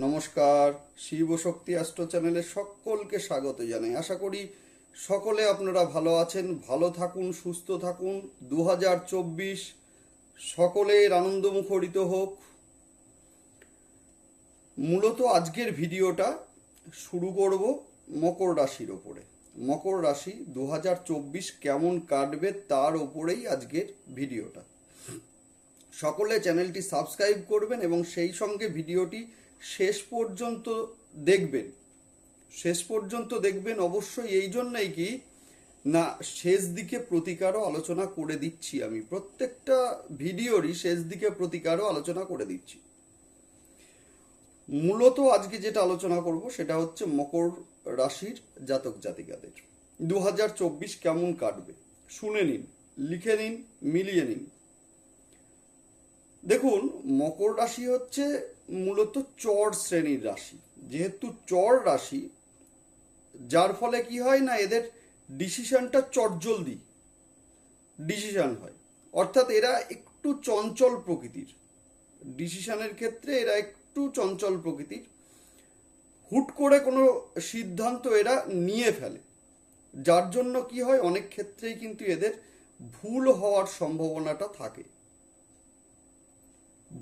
নমস্কার, শিব শক্তি অ্যাস্ট্রো চ্যানেলে সকলকে স্বাগত জানাই। আশা করি সকলে আপনারা ভালো আছেন, ভালো থাকুন, সুস্থ থাকুন। দু হাজার চব্বিশ সকলের আনন্দমুখরিত হোক। মূলত আজকের ভিডিওটা শুরু করব মকর রাশির ওপরে। মকর রাশি দু হাজার চব্বিশ কেমন কাটবে তার ওপরেই আজকের ভিডিওটা। সকলে চ্যানেলটি সাবস্ক্রাইব করবেন এবং সেই সঙ্গে ভিডিওটি শেষ পর্যন্ত দেখবেন। শেষ পর্যন্ত দেখবেন অবশ্যই, এই জন্যই কি, না, শেষ দিকে প্রতিকারও আলোচনা করে দিচ্ছি আমি। প্রত্যেকটা ভিডিওরই শেষ দিকে প্রতিকারও আলোচনা করে দিচ্ছি। মূলত আজকে যেটা আলোচনা করব সেটা হচ্ছে মকর রাশির জাতক জাতিকাদের। দু হাজার চব্বিশ কেমন কাটবে? শুনে নিন, লিখে নিন, মিলিয়ে নিন। দেখুন, মকর রাশি হচ্ছে মূলত চর শ্রেণির রাশি। যেহেতু চর রাশি, যার ফলে কি হয় না, এদের ডিসিশনটা চটজলদি ডিসিশন হয়। অর্থাৎ এরা একটু চঞ্চল প্রকৃতির। ডিসিশনের ক্ষেত্রে এরা একটু চঞ্চল প্রকৃতির। হুট করে কোনো সিদ্ধান্ত এরা নিয়ে ফেলে। যার জন্য কি হয়, অনেক ক্ষেত্রেই কিন্তু এদের ভুল হওয়ার সম্ভাবনাটা থাকে।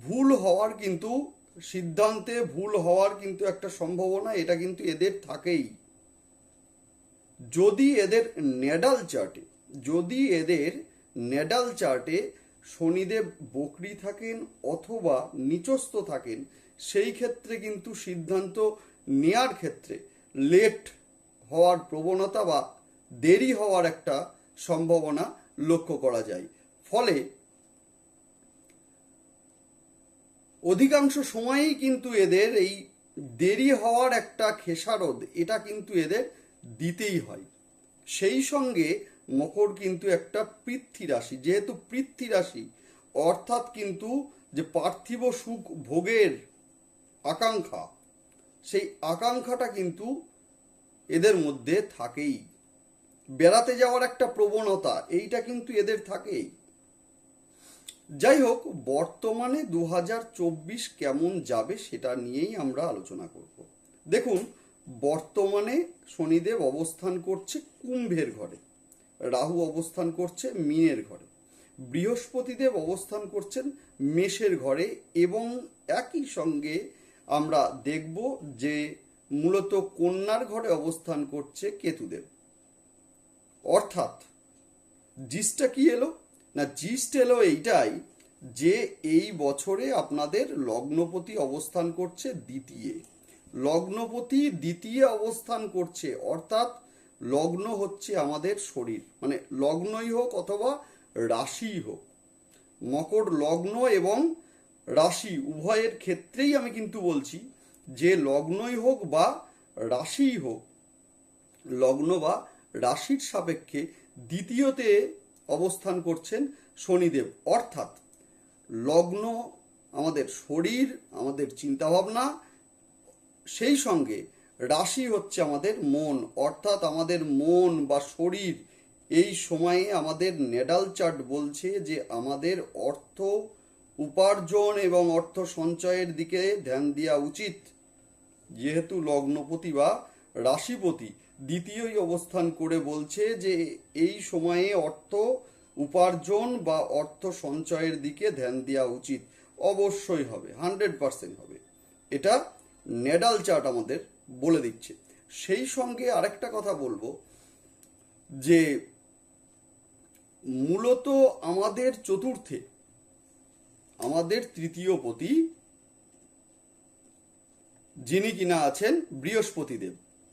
ভুল হওয়ার কিন্তু সিদ্ধান্তে ভুল হওয়ার কিন্তু একটা সম্ভাবনা, এটা কিন্তু এদের থাকেই। যদি এদের নেডাল চার্টে, যদি এদের নেডাল চার্টে শনিদেব বকরি থাকেন অথবা নিচস্থ থাকেন, সেই ক্ষেত্রে কিন্তু সিদ্ধান্ত নেয়ার ক্ষেত্রে লেট হওয়ার প্রবণতা বা দেরি হওয়ার একটা সম্ভাবনা লক্ষ্য করা যায়। ফলে অধিকাংশ সময়ই কিন্তু এদের এই দেরি হওয়ার একটা খেসারদ এটা কিন্তু এদের দিতেই হয়। সেই সঙ্গে মকর কিন্তু একটা পৃথ্বী রাশি যেহেতু পৃথ্বী রাশি অর্থাৎ কিন্তু যে পার্থিব সুখ ভোগের আকাঙ্ক্ষা, সেই আকাঙ্ক্ষাটা কিন্তু এদের মধ্যে থাকেই। বেড়াতে যাওয়ার একটা প্রবণতা, এইটা কিন্তু এদের থাকেই। যাই হোক বর্তমানে দু হাজার চব্বিশ কেমন যাবে সেটা নিয়েই আমরা আলোচনা করব। দেখুন, বর্তমানে শনিদেব অবস্থান করছে কুম্ভের ঘরে, রাহু অবস্থান করছে মিনের ঘরে, বৃহস্পতিদেব অবস্থান করছেন মেষের ঘরে এবং একই সঙ্গে আমরা দেখব যে মূলত কন্যার ঘরে অবস্থান করছে কেতুদেব। অর্থাৎ জিসটা কি এলো? না, জিস্ট এলো এইটাই যে এই বছরে আপনাদের লগ্নপতি অবস্থান করছে দ্বিতীয়। লগ্নপতি দ্বিতীয় অবস্থান করছে, অর্থাৎ লগ্ন হচ্ছে আমাদের শরীর। মানে লগ্নই হোক অথবা রাশি হোক। মকর লগ্ন এবং রাশি উভয়ের ক্ষেত্রেই আমি কিন্তু বলছি যে লগ্নই হোক বা রাশিই হোক, লগ্ন বা রাশির সাপেক্ষে দ্বিতীয়তে অবস্থান করছেন শনিদেব। অর্থাৎ লগ্ন, আমাদের শরীর, আমাদের চিন্তাভাবনা, সেই সঙ্গে রাশি হচ্ছে আমাদের মন। অর্থাৎ আমাদের মন বা শরীর এই সময়ে আমাদের নেডাল চার্ট বলছে যে আমাদের অর্থ উপার্জন এবং অর্থ সঞ্চয়ের দিকে ধ্যান দেওয়া উচিত। যেহেতু লগ্নপতি বা রাশিপতি দ্বিতীয়ই অবস্থান করে বলছে যে, এই সময়ে অর্থ উপার্জন বা অর্থ সঞ্চয়ের দিকে ধ্যান দেওয়া উচিত। অবশ্যই হবে, হান্ড্রেড পার্সেন্ট হবে। এটা নেডাল চার্ট আমাদের বলে দিচ্ছে। সেই সঙ্গে আরেকটা কথা বলব যে, মূলত আমাদের চতুর্থে, আমাদের তৃতীয় পতি যিনি কিনা আছেন বৃহস্পতিদেব।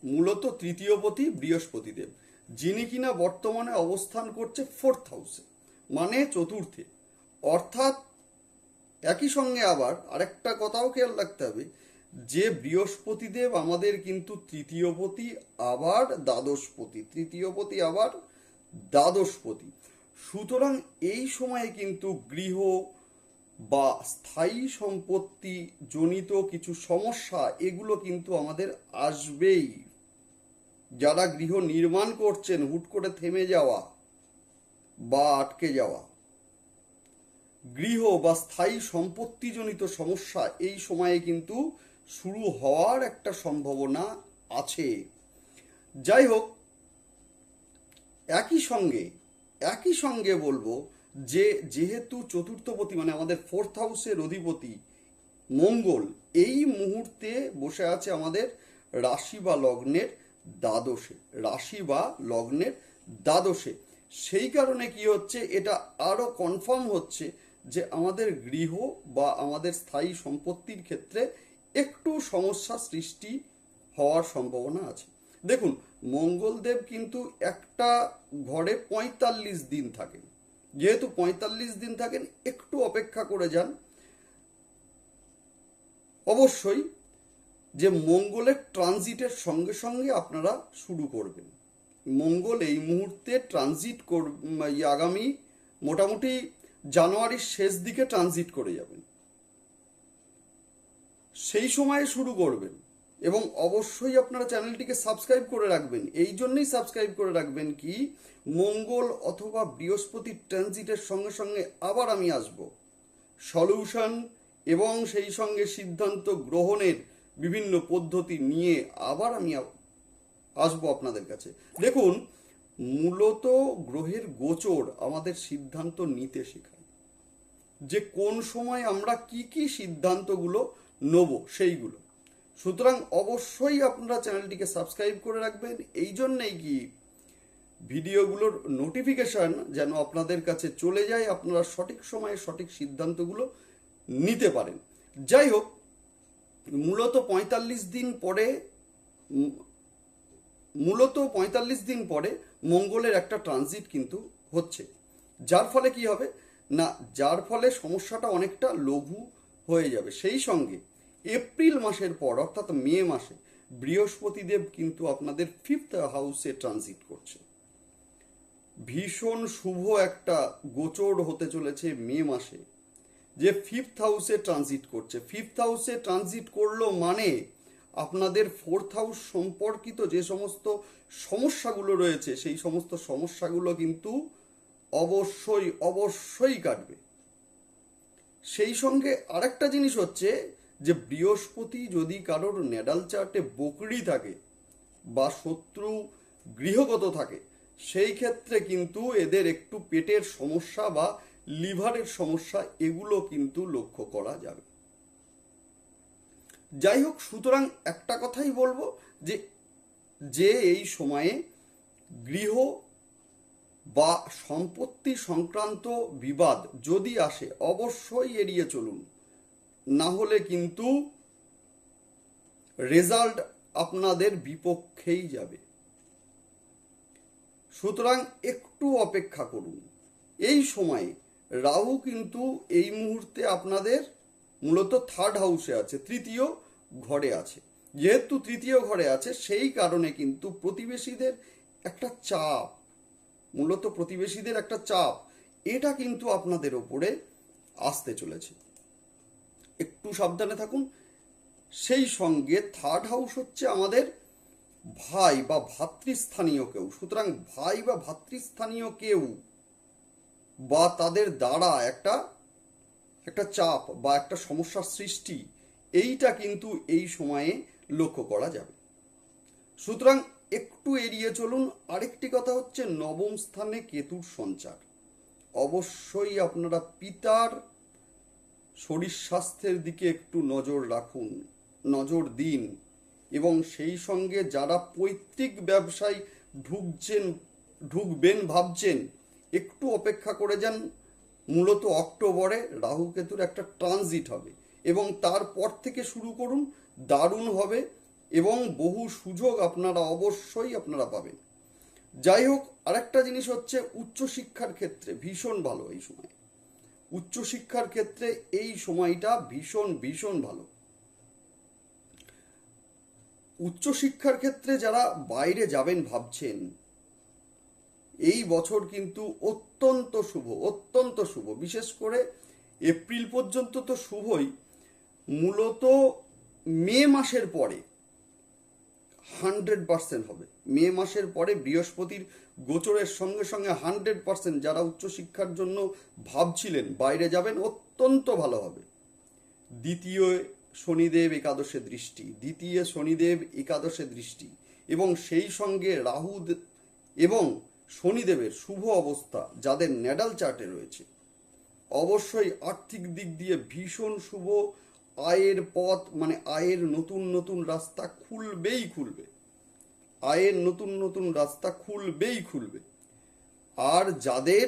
মূলত তৃতীয় পতি বৃহস্পতিদেব, যিনি কিনা বর্তমানে অবস্থান করছে ফোর্থ হাউসে মানে চতুর্থে। অর্থাৎ একই সঙ্গে আবার আরেকটা কথাও খেয়াল রাখতে হবে, যে বৃহস্পতিদেব আমাদের কিন্তু তৃতীয়পতি আবার দ্বাদশপতি তৃতীয়পতি আবার দ্বাদশপতি সুতরাং এই সময়ে কিন্তু গৃহ বা স্থায়ী সম্পত্তি জনিত কিছু সমস্যা, এগুলো কিন্তু আমাদের আসবেই। যারা গৃহ নির্মাণ করছেন, হুট করে থেমে যাওয়া বা আটকে যাওয়া। গৃহ বা স্থায়ী সম্পত্তিজনিত সমস্যা এই সময়ে কিন্তু শুরু হওয়ার একটা সম্ভাবনা আছে। যাই হোক, একই সঙ্গে একই সঙ্গে বলব যে, যেহেতু চতুর্থপতি মানে আমাদের ফোর্থ হাউসের অধিপতি মঙ্গল এই মুহূর্তে বসে আছে আমাদের রাশি বা লগ্নের দ্বাদশে, রাশি বা লগ্নের দ্বাদশে। সেই কারণে কি হচ্ছে, এটা আরও কনফার্ম হচ্ছে যে আমাদের গৃহ বা আমাদের স্থায়ী সম্পত্তির ক্ষেত্রে একটু সমস্যা সৃষ্টি হওয়ার সম্ভাবনা আছে। দেখুন, মঙ্গলদেব কিন্তু একটা ঘরে পঁয়তাল্লিশ দিন থাকেন। যেহেতু পঁয়তাল্লিশ দিন থাকেন, একটু অপেক্ষা করে যান। অবশ্যই যে মঙ্গলের ট্রানজিটের সঙ্গে সঙ্গে আপনারা শুরু করবেন। মঙ্গল এই মুহূর্তে ট্রানজিট কর আগামী মোটামুটি জানুয়ারির শেষ দিকে ট্রানজিট করে যাবেন। সেই সময়ে শুরু করবেন এবং অবশ্যই আপনারা চ্যানেলটিকে সাবস্ক্রাইব করে রাখবেন। এই জন্যই সাবস্ক্রাইব করে রাখবেন কি, মঙ্গল অথবা বৃহস্পতির ট্রানজিটের সঙ্গে সঙ্গে আবার আমি আসব। সলিউশন এবং সেই সঙ্গে সিদ্ধান্ত গ্রহণের বিভিন্ন পদ্ধতি নিয়ে আবার আমি আসব আপনাদের কাছে। দেখুন, মূলত গ্রহের গোচর আমাদের সিদ্ধান্ত নিতে শেখায়। যে কোন সময় আমরা কি কি সিদ্ধান্তগুলো নেব সেইগুলো। সুতরাং অবশ্যই আপনারা চ্যানেলটিকে সাবস্ক্রাইব করে রাখবেন। এই জন্যেই কি ভিডিওগুলোর নোটিফিকেশন যেন আপনাদের কাছে চলে যায়, আপনারা সঠিক সময়ে সঠিক সিদ্ধান্তগুলো নিতে পারেন। যাই হোক মূলত পঁয়তাল্লিশ দিন পরে মূলত পঁয়তাল্লিশ দিন পরে মঙ্গলের একটা ট্রানজিট কিন্তু হচ্ছে। যার ফলে কি হবে? না, যার ফলে সমস্যাটা অনেকটা লঘু হয়ে যাবে। সেই সঙ্গে এপ্রিল মাসের পর, অর্থাৎ মে মাসে, বৃহস্পতিদেব কিন্তু আপনাদের ফিফথ হাউসে ট্রানজিট করছে। ভীষণ শুভ একটা গোচর হতে চলেছে মে মাসে। যে ফিফথ হাউসে ট্রানজিট করছে। ফিফথ হাউসে ট্রানজিট করল মানে আপনাদের ফোর্থ হাউস সম্পর্কিত যে সমস্ত সমস্যাগুলো রয়েছে, সেই সমস্ত সমস্যাগুলো কিন্তু অবশ্যই অবশ্যই কাটবে। সেই সঙ্গে আরেকটা জিনিস হচ্ছে যে বৃহস্পতি যদি কারোর নেডাল চার্টে বকরি থাকে বা শত্রু গৃহগত থাকে, সেই ক্ষেত্রে কিন্তু এদের একটু পেটের সমস্যা বা লিভারের সমস্যা, এগুলো কিন্তু লক্ষ্য করা যাবে। যাই হোক, সুতরাং একটা কথাই বলব যে যে এই সময়ে গৃহ বা সম্পত্তি সংক্রান্ত বিবাদ যদি আসে, অবশ্যই এড়িয়ে চলুন। না হলে কিন্তু রেজাল্ট আপনাদের বিপক্ষেই যাবে। সুতরাং একটু অপেক্ষা করুন। এই সময়ে রাহু কিন্তু এই মুহূর্তে আপনাদের মূলত থার্ড হাউসে আছে, তৃতীয় ঘরে আছে। যেহেতু তৃতীয় ঘরে আছে, সেই কারণে কিন্তু প্রতিবেশীদের একটা চাপ, মূলত প্রতিবেশীদের একটা চাপ, এটা কিন্তু আপনাদের ওপরে আসতে চলেছে। একটু সাবধানে থাকুন, সেই সঙ্গে থার্ড হাউস হচ্ছে আমাদের ভাই বা ভাতৃস্থানীয় কেউ, সুতরাং ভাই বা ভাতৃস্থানীয় কেউ বা তাদের দ্বারা একটা একটা চাপ বা একটা সমস্যার সৃষ্টি, এইটা কিন্তু এই সময়ে লক্ষ্য করা যাবে। সুতরাং একটু এড়িয়ে চলুন। আরেকটি কথা হচ্ছে নবম স্থানে কেতুর সঞ্চার। অবশ্যই আপনারা পিতার শরীর স্বাস্থ্যের দিকে একটু নজর রাখুন, নজর দিন এবং সেই সঙ্গে যারা পৈতৃক ব্যবসায় ঢুকছেন, ঢুকবেন, ভাবছেন একটু অপেক্ষা করে যান, মূলত অক্টোবরে রাহু কেতুর একটা ট্রানজিট হবে এবং তারপর থেকে শুরু করুন, দারুণ হবে এবং বহু সুযোগ আপনারা অবশ্যই আপনারা পাবেন। যাই হোক, আরেকটা জিনিস হচ্ছে উচ্চশিক্ষার ক্ষেত্রে ভীষণ ভালো এই সময়। উচ্চশিক্ষার ক্ষেত্রে এই সময়টা ভীষণ ভীষণ ভালো। উচ্চশিক্ষার ক্ষেত্রে যারা বাইরে যাবেন ভাবছেন এই বছর কিন্তু অত্যন্ত শুভ অত্যন্ত শুভ। বিশেষ করে এপ্রিল পর্যন্ত তো শুভই। মূলত মে মাসের পরে হান্ড্রেড পার্সেন্ট হবে। মে মাসের পরে বৃহস্পতির গোচরের সঙ্গে সঙ্গে হান্ড্রেড পার্সেন্ট যারা উচ্চশিক্ষার জন্য ভাবছিলেন বাইরে যাবেন, অত্যন্ত ভালো হবে। দ্বিতীয় শনিদেব একাদশে দৃষ্টি, দ্বিতীয় শনিদেব একাদশে দৃষ্টি এবং সেই সঙ্গে রাহু এবং শনিদেবের শুভ অবস্থা যাদের নেডাল চার্টে রয়েছে। অবশ্যই আর্থিক দিক দিয়ে ভীষণ শুভ। আয়ের পথ মানে আয়ের নতুন নতুন রাস্তা খুলবেই খুলবে। আয়ের নতুন নতুন রাস্তা খুলবেই খুলবে। আর যাদের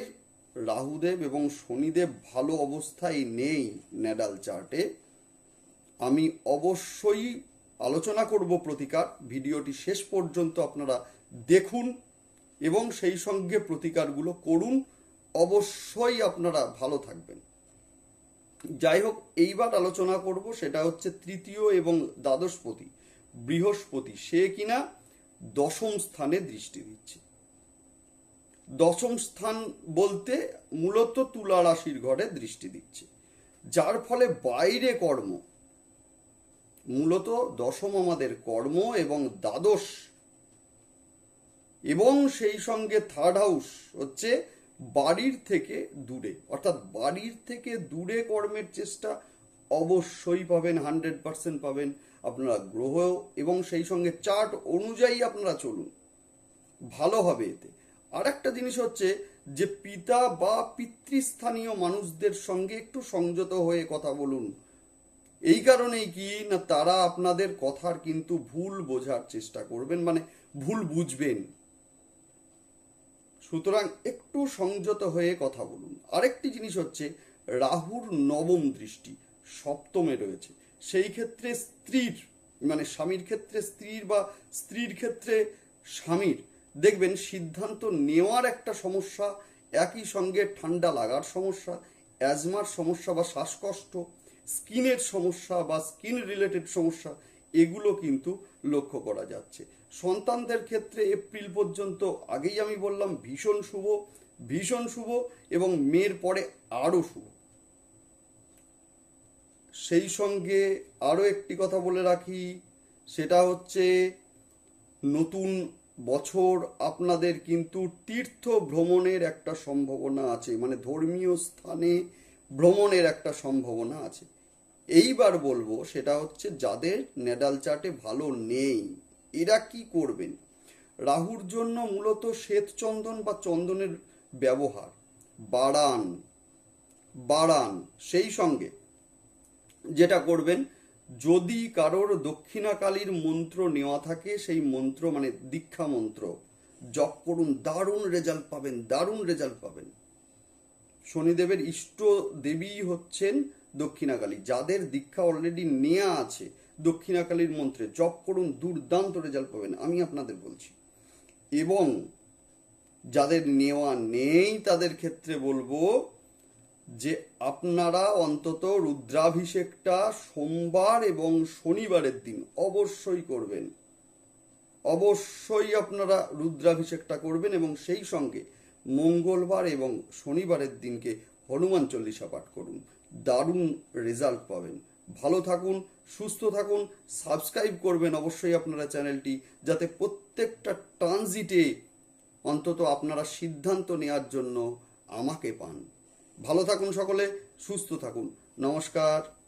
রাহুদেব এবং শনিদেব ভালো অবস্থায় নেই নেডাল চার্টে, আমি অবশ্যই আলোচনা করব প্রতিকার। ভিডিওটি শেষ পর্যন্ত আপনারা দেখুন। এবং সেই সঙ্গে প্রতিকারগুলো করুন। অবশ্যই আপনারা ভালো থাকবেন। যাই হোক এইবার আলোচনা করব, সেটা হচ্ছে তৃতীয় এবং দ্বাদশপতি, বৃহস্পতি, সে কিনা দশম স্থানে দৃষ্টি দিচ্ছে। দশম স্থান বলতে মূলত তুলা রাশির ঘরে দৃষ্টি দিচ্ছে, যার ফলে বাইরে কর্ম, মূলত দশম আমাদের কর্ম এবং দ্বাদশ এবং সেই সঙ্গে থার্ড হাউস হচ্ছে বাড়ির থেকে দূরে। অর্থাৎ বাড়ির থেকে দূরে কর্মের চেষ্টা অবশ্যই পাবেন হান্ড্রেড পার্সেন্ট পাবেন আপনারা গ্রহ এবং সেই সঙ্গে চার্ট অনুযায়ী আপনারা চলুন। ভালো হবে এতে। আর একটা জিনিস হচ্ছে যে পিতা বা পিতৃস্থানীয় মানুষদের সঙ্গে একটু সংযত হয়ে কথা বলুন। এই কারণেই কি না তারা আপনাদের কথার কিন্তু ভুল বোঝার চেষ্টা করবেন মানে ভুল বুঝবেন। সুতরাং একটু সংযত হয়ে কথা বলুন। আরেকটি জিনিস হচ্ছে, রাহুর নবম দৃষ্টি সপ্তমে রয়েছে। সেই ক্ষেত্রে স্ত্রীর মানে স্বামীর ক্ষেত্রে স্ত্রীর বা স্ত্রীর ক্ষেত্রে স্বামীর, দেখবেন সিদ্ধান্ত নেওয়ার একটা সমস্যা, একই সঙ্গে ঠান্ডা লাগার সমস্যা, অ্যাজমার সমস্যা বা শ্বাসকষ্ট, স্কিনের সমস্যা বা স্কিন রিলেটেড সমস্যা এগুলো কিন্তু লক্ষ্য করা যাচ্ছে। সন্তানদের ক্ষেত্রে এপ্রিল পর্যন্ত আগেই আমি বললাম ভীষণ শুভ ভীষণ শুভ এবং মেয়ের পরে আরও শুভ। সেই সঙ্গে আরও একটি কথা বলে রাখি, সেটা হচ্ছে নতুন বছর আপনাদের কিন্তু তীর্থ ভ্রমণের একটা সম্ভাবনা আছে মানে ধর্মীয় স্থানে ভ্রমণের একটা সম্ভাবনা আছে। এইবার বলব সেটা হচ্ছে যাদের নেডাল চার্টে ভালো নেই, এরা কি করবেন? রাহুর জন্য মূলত শ্বেত চন্দন বা চন্দনের ব্যবহার। বাড়ান বাড়ান সেই সঙ্গে যেটা করবেন, যদি কারোর দক্ষিণাকালীর মন্ত্র নেওয়া থাকে, সেই মন্ত্র মানে দীক্ষা মন্ত্র, জপ করুন, দারুণ রেজাল্ট পাবেন, দারুণ রেজাল্ট পাবেন। শনিদেবের ইষ্ট দেবী হচ্ছেন দক্ষিণাকালী, যাদের দীক্ষা অলরেডি নেওয়া আছে দক্ষিণাকালীর মন্ত্রে। জপ করুন, দুর্দান্ত রেজাল্ট পাবেন, আমি আপনাদের বলছি। এবং যাদের নেওয়া নেই, তাদের ক্ষেত্রে বলব যে আপনারা অন্তত রুদ্রাভিষেকটা সোমবার এবং শনিবারের দিন অবশ্যই করবেন। অবশ্যই আপনারা রুদ্রাভিষেকটা করবেন এবং সেই সঙ্গে মঙ্গলবার এবং শনিবারের দিনকে হনুমান চল্লিশা পাঠ করুন। দারুণ রেজাল্ট পাবেন। ভালো থাকুন, সুস্থ থাকুন সাবস্ক্রাইব করবেন অবশ্যই আপনারা চ্যানেলটি যাতে প্রত্যেকটা ট্রানজিটে অন্তত আপনারা সিদ্ধান্ত নেওয়ার জন্য আমাকে পান। ভালো থাকুন সকলে, সুস্থ থাকুন। নমস্কার।